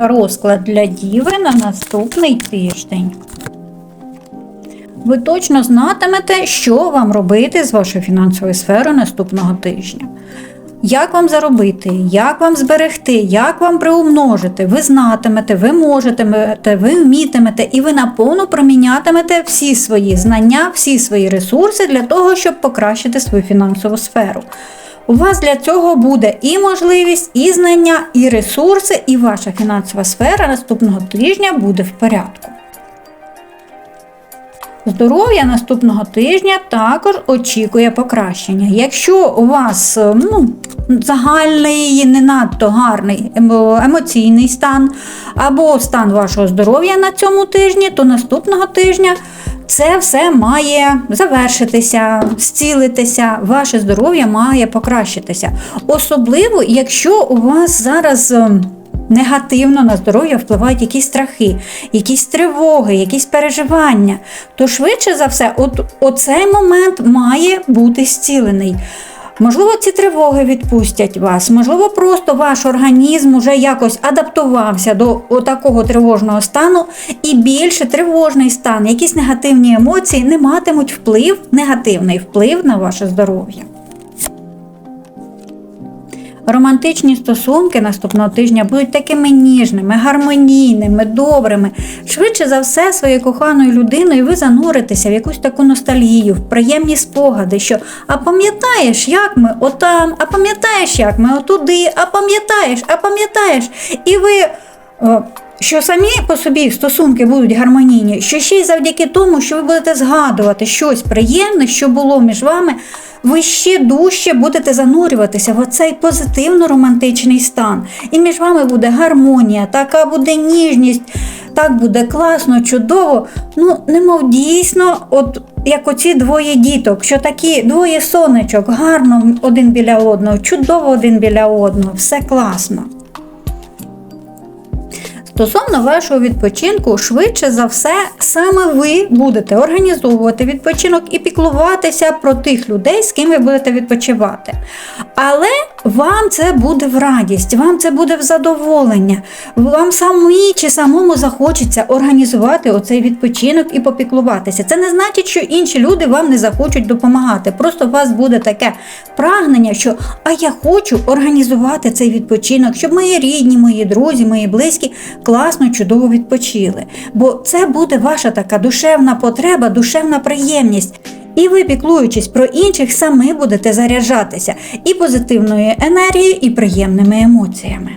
розклад для Діви на наступний тиждень. Ви точно знатимете, що вам робити з вашою фінансовою сферою наступного тижня. Як вам заробити, як вам зберегти, як вам приумножити, ви знатимете, ви можетимете, ви вмітимете і ви наповну промінятимете всі свої знання, всі свої ресурси для того, щоб покращити свою фінансову сферу. У вас для цього буде і можливість, і знання, і ресурси, і ваша фінансова сфера наступного тижня буде в порядку. Здоров'я наступного тижня також очікує покращення. Якщо у вас е, ну, загальний, не надто гарний емоційний стан або стан вашого здоров'я на цьому тижні, то наступного тижня це все має завершитися, зцілитися, ваше здоров'я має покращитися. Особливо, якщо у вас зараз. ем, негативно на здоров'я впливають якісь страхи, якісь тривоги, якісь переживання, то швидше за все, от оцей момент має бути зцілений. Можливо, ці тривоги відпустять вас, можливо, просто ваш організм уже якось адаптувався до такого тривожного стану, і більше тривожний стан, якісь негативні емоції не матимуть вплив, негативний вплив на ваше здоров'я. Романтичні стосунки наступного тижня будуть такими ніжними, гармонійними, добрими. Швидше за все, своєю коханою людиною ви зануритеся в якусь таку ностальгію, в приємні спогади, що а пам'ятаєш, як ми отам, а пам'ятаєш, як ми отуди, а пам'ятаєш, а пам'ятаєш. І ви. е, що самі по собі стосунки будуть гармонійні, що ще й завдяки тому, що ви будете згадувати щось приємне, що було між вами, ви ще дужче будете занурюватися в оцей позитивно-романтичний стан. І між вами буде гармонія, така буде ніжність, так буде класно, чудово. Ну, немов дійсно, от як оці двоє діток, що такі двоє сонечок, гарно один біля одного, чудово один біля одного, все класно. Стосовно вашого відпочинку, швидше за все, саме ви будете організовувати відпочинок і піклуватися про тих людей, з ким ви будете відпочивати. Але вам це буде в радість, вам це буде в задоволення. Вам самі чи самому захочеться організувати оцей відпочинок і попіклуватися. Це не значить, що інші люди вам не захочуть допомагати. Просто у вас буде таке прагнення, що а я хочу організувати цей відпочинок, щоб мої рідні, мої друзі, мої близькі класно, чудово відпочили. Бо це буде ваша така душевна потреба, душевна приємність. І ви, піклуючись про інших, самі будете заряджатися і позитивною енергією, і приємними емоціями.